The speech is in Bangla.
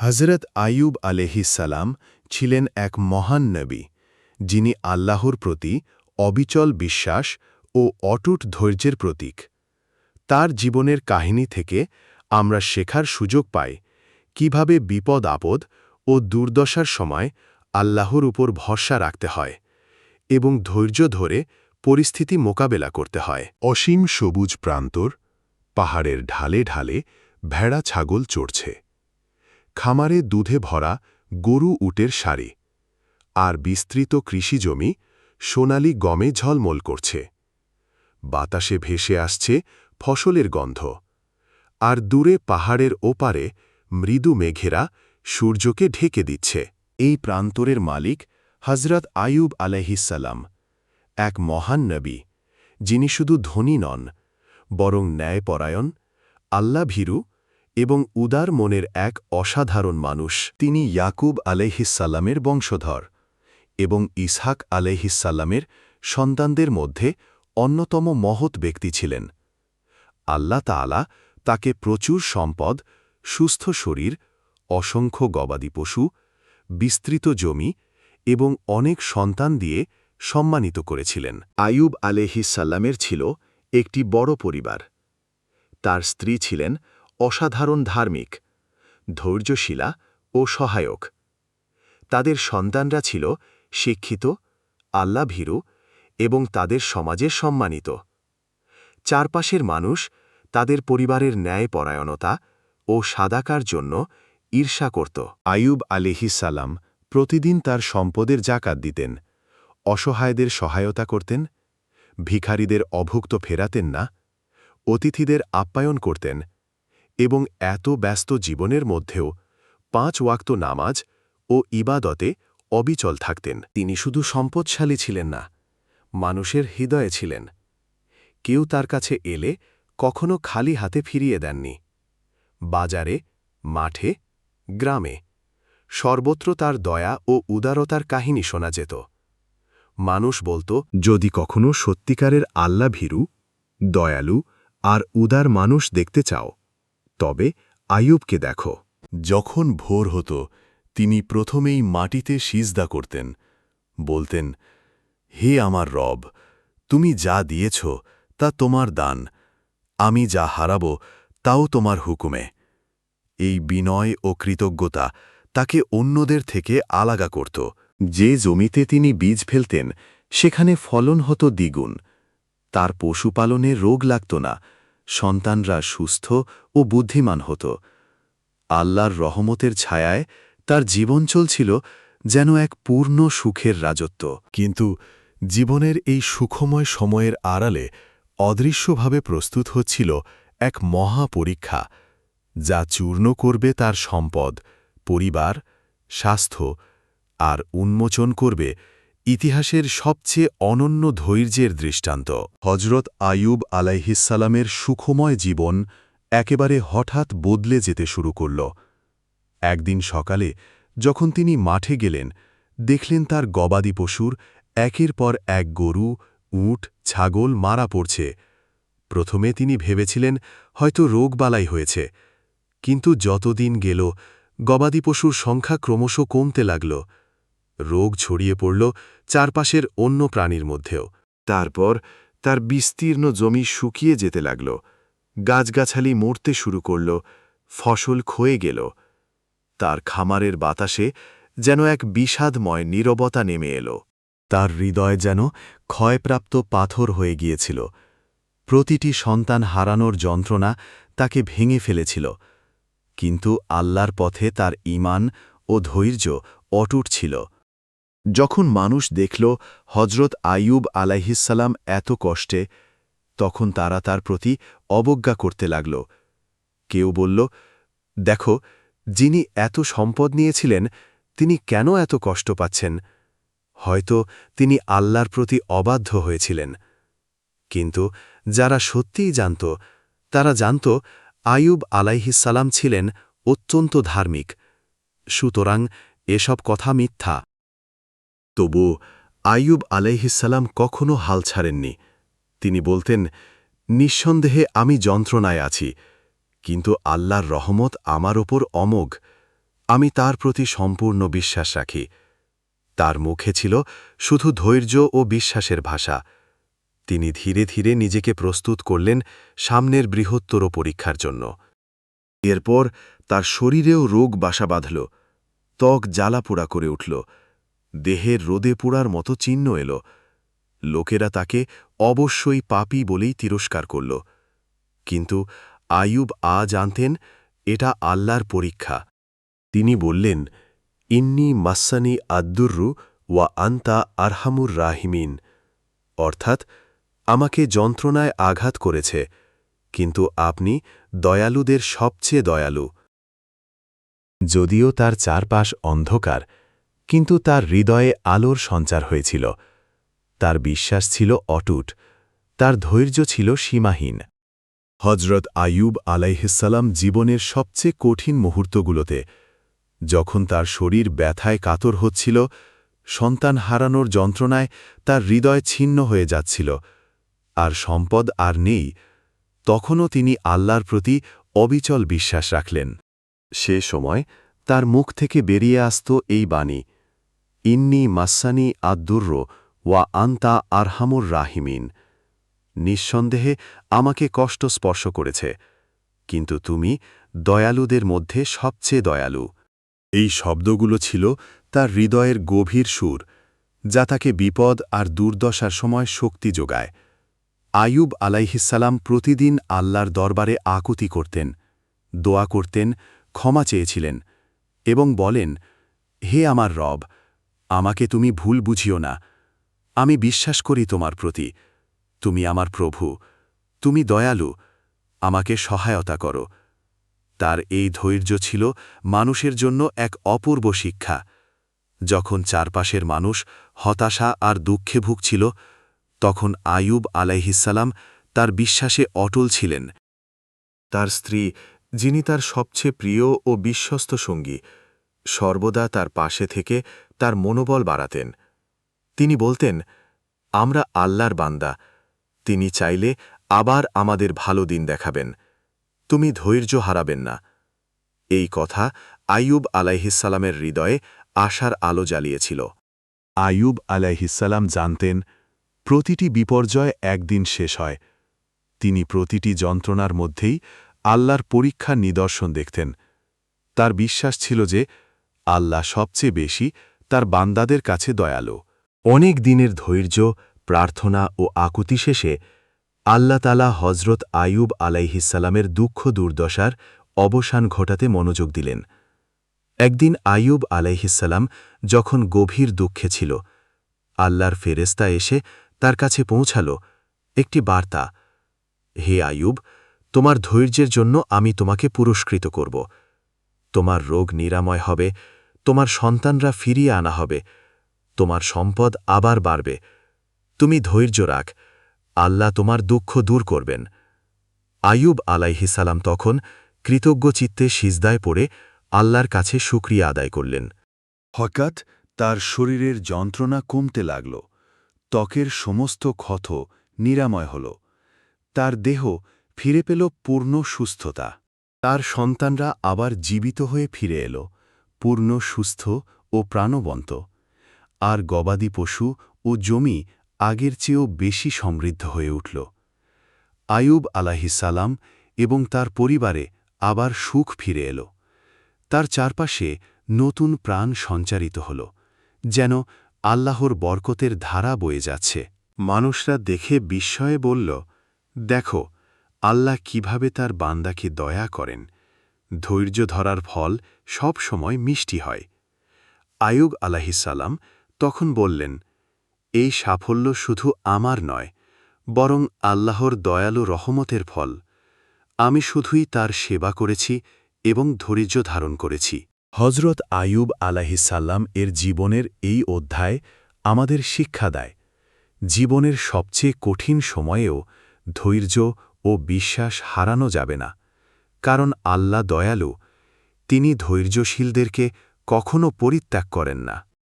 হজরত আয়ুব আলেহিসাল্লাম ছিলেন এক মহান নবী, যিনি আল্লাহর প্রতি অবিচল বিশ্বাস ও অটুট ধৈর্যের প্রতীক। তার জীবনের কাহিনী থেকে আমরা শেখার সুযোগ পাই কীভাবে বিপদ আপদ ও দুর্দশার সময় আল্লাহর উপর ভরসা রাখতে হয় এবং ধৈর্য ধরে পরিস্থিতি মোকাবেলা করতে হয়। অসীম সবুজ প্রান্তর, পাহাড়ের ঢালে ঢালে ভেড়া ছাগল চড়ছে। খামারে দুধে ভরা গরু উটের সারি আর বিস্তৃত কৃষিজমি সোনালি গমে ঝলমল করছে। বাতাসে ভেসে আসছে ফসলের গন্ধ আর দূরে পাহাড়ের ওপারে মৃদু মেঘেরা সূর্যকে ঢেকে দিচ্ছে। এই প্রান্তরের মালিক হজরত আয়ুব আলহিসাল্লাম এক মহান নবী, যিনি শুধু ধনী নন, বরং ন্যায়পরায়ণ, আল্লাভীরু এবং উদার মনের এক অসাধারণ মানুষ। তিনি ইয়াকুব আলহিসাল্লামের বংশধর এবং ইসহাক আলহিসাল্লামের সন্তানদের মধ্যে অন্যতম মহৎ ব্যক্তি ছিলেন। আল্লাহ তাআলা তাকে প্রচুর সম্পদ, সুস্থ শরীর, অসংখ্য গবাদি পশু, বিস্তৃত জমি এবং অনেক সন্তান দিয়ে সম্মানিত করেছিলেন। আয়ুব আলেহিসাল্লামের ছিল একটি বড় পরিবার। তার স্ত্রী ছিলেন অসাধারণ ধার্মিক, ধৈর্যশীলা ও সহায়ক। তাদের সন্তানরা ছিল শিক্ষিত, আল্লাভীরু এবং তাদের সমাজে সম্মানিত। চারপাশের মানুষ তাদের পরিবারের ন্যায়পরায়ণতা ও সাদাকার জন্য ঈর্ষা করত। আয়ুব আলিহিসাল্লাম প্রতিদিন তার সম্পদের জাকাত দিতেন, অসহায়দের সহায়তা করতেন, ভিখারীদের অভুক্ত ফেরাতেন না, অতিথিদের আপ্যায়ন করতেন এবং এত ব্যস্ত জীবনের মধ্যেও পাঁচ ওয়াক্ত নামাজ ও ইবাদতে অবিচল থাকতেন। তিনি শুধু সম্পদশালী ছিলেন না, মানুষের হৃদয়ে ছিলেন। কেউ তার কাছে এলে কখনো খালি হাতে ফিরিয়ে দেননি। বাজারে, মাঠে, গ্রামে সর্বত্র তার দয়া ও উদারতার কাহিনী শোনা যেত। মানুষ বলতো, যদি কখনো সত্যিকারের আল্লাভীরু দয়ালু আর উদার মানুষ দেখতে চাও তবে আয়ুবকে দেখো। যখন ভোর হতো, তিনি প্রথমেই মাটিতে সিজদা করতেন। বলতেন, হে আমার রব, তুমি যা দিয়েছ, তা তোমার দান। আমি যা হারাব, তাও তোমার হুকুমে। এই বিনয় ও কৃতজ্ঞতা তাকে অন্যদের থেকে আলাগা করত। যে জমিতে তিনি বীজ ফেলতেন, সেখানে ফলন হতো দ্বিগুণ। তার পশুপালনে রোগ লাগত না। সন্তানরা সুস্থ ও বুদ্ধিমান হতো। আল্লাহর রহমতের ছায়ায় তার জীবন চলছিল যেন এক পূর্ণ সুখের রাজত্ব। কিন্তু জীবনের এই সুখময় সময়ের আড়ালে অদৃশ্যভাবে প্রস্তুত হচ্ছিল এক মহা পরীক্ষা, যা চূর্ণ করবে তার সম্পদ, পরিবার, স্বাস্থ্য, আর উন্মোচন করবে ইতিহাসের সবচেয়ে অনন্য ধৈর্যের দৃষ্টান্ত। হজরত আয়ুব আলাইহিসালামের সুখময় জীবন একেবারে হঠাৎ বদলে যেতে শুরু করল। একদিন সকালে যখন তিনি মাঠে গেলেন, দেখলেন তার গবাদি পশুর একের পর এক গরু, উট, ছাগল মারা পড়ছে। প্রথমে তিনি ভেবেছিলেন হয়তো রোগবালাই হয়েছে, কিন্তু যতদিন গেল, গবাদি পশুর সংখ্যা ক্রমশ কমতে লাগল। রোগ ছড়িয়ে পড়ল চারপাশের অন্য প্রাণীর মধ্যেও। তারপর তার বিস্তীর্ণ জমি শুকিয়ে যেতে লাগল। গাছগাছালি মরতে শুরু করল, ফসল ক্ষয়ে গেল। তার খামারের বাতাসে যেন এক বিষাদময় নীরবতা নেমে এলো। তার হৃদয় যেন ক্ষয়প্রাপ্ত পাথর হয়ে গিয়েছিল। প্রতিটি সন্তান হারানোর যন্ত্রণা তাকে ভেঙে ফেলেছিল। কিন্তু আল্লাহর পথে তার ইমান ও ধৈর্য অটুট ছিল। যখন মানুষ দেখল হজরত আইয়ুব আলাইহিসাল্লাম এত কষ্টে, তখন তারা তার প্রতি অবজ্ঞা করতে লাগল। কেউ বলল, দেখো, যিনি এত সম্পদ নিয়েছিলেন, তিনি কেন এত কষ্ট পাচ্ছেন? হয়তো তিনি আল্লাহর প্রতি অবাধ্য হয়েছিলেন। কিন্তু যারা সত্যিই জানত, তারা জানত আয়ুব আলাইহিসাল্লাম ছিলেন অত্যন্ত ধার্মিক। সুতরাং এসব কথা মিথ্যা। তবু আয়ুব আলাইহিসাল্লাম কখনও হাল ছাড়েননি। তিনি বলতেন, নিঃসন্দেহে আমি যন্ত্রণায় আছি, কিন্তু আল্লাহর রহমত আমার ওপর অমোঘ। আমি তার প্রতি সম্পূর্ণ বিশ্বাস রাখি। তার মুখে ছিল শুধু ধৈর্য ও বিশ্বাসের ভাষা। তিনি ধীরে ধীরে নিজেকে প্রস্তুত করলেন সামনের বৃহত্তর পরীক্ষার জন্য। এরপর তার শরীরেও রোগ বাসা বাঁধল। ত্বক জ্বালাপোড়া করে উঠল। দেহের রোদে পোড়ার মতো চিহ্ন এলো। লোকেরা তাকে অবশ্যই পাপী বলেই তিরস্কার করল। কিন্তু আয়ুব আ জানতেন এটা আল্লাহর পরীক্ষা। তিনি বললেন, ইন্নি মাসানি আদ্দুর্রু ওয়া আন্তা আরহামুর রাহিমিন। অর্থাৎ, আমাকে যন্ত্রণায় আঘাত করেছে, কিন্তু আপনি দয়ালুদের সবচেয়ে দয়ালু। যদিও তার চারপাশ অন্ধকার কিন্তু তার হৃদয়ে আলোর সঞ্চার হয়েছিল। তার বিশ্বাস ছিল অটুট। তার ধৈর্য ছিল সীমাহীন। হজরত আয়ুব আলাইহিসাল্লাম জীবনের সবচেয়ে কঠিন মুহূর্তগুলোতে, যখন তার শরীর ব্যথায় কাতর হচ্ছিল, সন্তান হারানোর যন্ত্রণায় তার হৃদয় ছিন্ন হয়ে যাচ্ছিল, আর সম্পদ আর নেই, তখনও তিনি আল্লাহর প্রতি অবিচল বিশ্বাস রাখলেন। সে সময় তার মুখ থেকে বেরিয়ে আসত এই বাণী ইন্নি মাসানি আদ্দুর্র ওয়া আন্তা আরহামুর রাহিমিন। নিঃসন্দেহে আমাকে কষ্ট স্পর্শ করেছে, কিন্তু তুমি দয়ালুদের মধ্যে সবচেয়ে দয়ালু। এই শব্দগুলো ছিল তার হৃদয়ের গভীর সুর, যা তাকে বিপদ আর দুর্দশার সময় শক্তি যোগায়। আয়ুব আলাইহিসাল্লাম প্রতিদিন আল্লাহর দরবারে আকুতি করতেন, দোয়া করতেন, ক্ষমা চেয়েছিলেন এবং বলেন, হে আমার রব আমাকে তুমি ভুল বুঝিও না। আমি বিশ্বাস করি তোমার প্রতি। তুমি আমার প্রভু। তুমি দয়ালু। আমাকে সহায়তা করো। তার এই ধৈর্য ছিল মানুষের জন্য এক অপূর্ব শিক্ষা। যখন চারপাশের মানুষ হতাশা আর দুঃখে ভুগছিল, তখন আয়ুব আলাইহিসাল্লাম তার বিশ্বাসে অটল ছিলেন। তার স্ত্রী, যিনি তার সবচেয়ে প্রিয় ও বিশ্বস্ত সঙ্গী, সর্বদা তার পাশে থেকে তার মনোবল বাড়াতেন। তিনি বলতেন, আমরা আল্লাহর বান্দা। তিনি চাইলে আবার আমাদের ভালো দিন দেখাবেন। তুমি ধৈর্য হারাবেন না। এই কথা আইয়ুব আলাইহিসালামের হৃদয়ে আশার আলো জ্বালিয়েছিল। আয়ুব আলাইহিসাল্লাম জানতেন, প্রতিটি বিপর্যয় একদিন শেষ হয়। তিনি প্রতিটি যন্ত্রণার মধ্যেই আল্লাহর পরীক্ষার নিদর্শন দেখতেন। তার বিশ্বাস ছিল যে আল্লাহ সবচেয়ে বেশি তার বান্দাদের কাছে দয়ালু। অনেক দিনের ধৈর্য, প্রার্থনা ও আকুতি শেষে আল্লাতালা হজরত আয়ুব আলাইহিসালামের দুঃখ দুর্দশার অবসান ঘটাতে মনোযোগ দিলেন। একদিন আয়ুব আলাইহিসাল্লাম যখন গভীর দুঃখে ছিল, আল্লাহর ফেরেস্তা এসে তার কাছে পৌঁছাল, একটি বার্তা, হে আয়ুব তোমার ধৈর্যের জন্য আমি তোমাকে পুরস্কৃত করব। তোমার রোগ নিরাময় হবে তোমার সন্তানরা ফিরিয়ে আনা হবে, তোমার সম্পদ আবার বাড়বে। তুমি ধৈর্য রাখ, আল্লাহ তোমার দুঃখ দূর করবেন। আয়ুব আলাইহিসালাম তখন কৃতজ্ঞ চিত্তে সিজদায় পড়ে আল্লাহর কাছে শুক্রিয়া আদায় করলেন। হঠাৎ তার শরীরের যন্ত্রণা কমতে লাগল, ত্বকের সমস্ত ক্ষত নিরাময় হল, তার দেহ ফিরে পেল পূর্ণ সুস্থতা। তার সন্তানরা আবার জীবিত হয়ে ফিরে এল। পূর্ণ, সুস্থ ও প্রাণবন্ত, আর গবাদি পশু ও জমি আগের চেয়েও বেশি সমৃদ্ধ হয়ে উঠল। আয়ুব আলাহিসাল্লাম এবং তার পরিবারে আবার সুখ ফিরে এল। তার চারপাশে নতুন প্রাণ সঞ্চারিত হল, যেন আল্লাহর বরকতের ধারা বয়ে যাচ্ছে। মানুষরা দেখে বিস্ময়ে বলল, দেখো, আল্লাহ কীভাবে তার বান্দাকে দয়া করেন ধৈর্য ধরার ফল সব সময় মিষ্টি হয়। আয়ুব আলাহিসাল্লাম তখন বললেন, এই সাফল্য শুধু আমার নয়, বরং আল্লাহর দয়ালু রহমতের ফল। আমি শুধুই তার সেবা করেছি এবং ধৈর্য ধারণ করেছি। হজরত আয়ুব আলাহিসাল্লাম এর জীবনের এই অধ্যায় আমাদের শিক্ষা দেয়। জীবনের সবচেয়ে কঠিন সময়েও ধৈর্য ও বিশ্বাস হারানো যাবে না। কারণ আল্লাহ দয়ালু তিনি ধৈর্যশীলদেরকে কখনো পরিত্যাগ করেন না।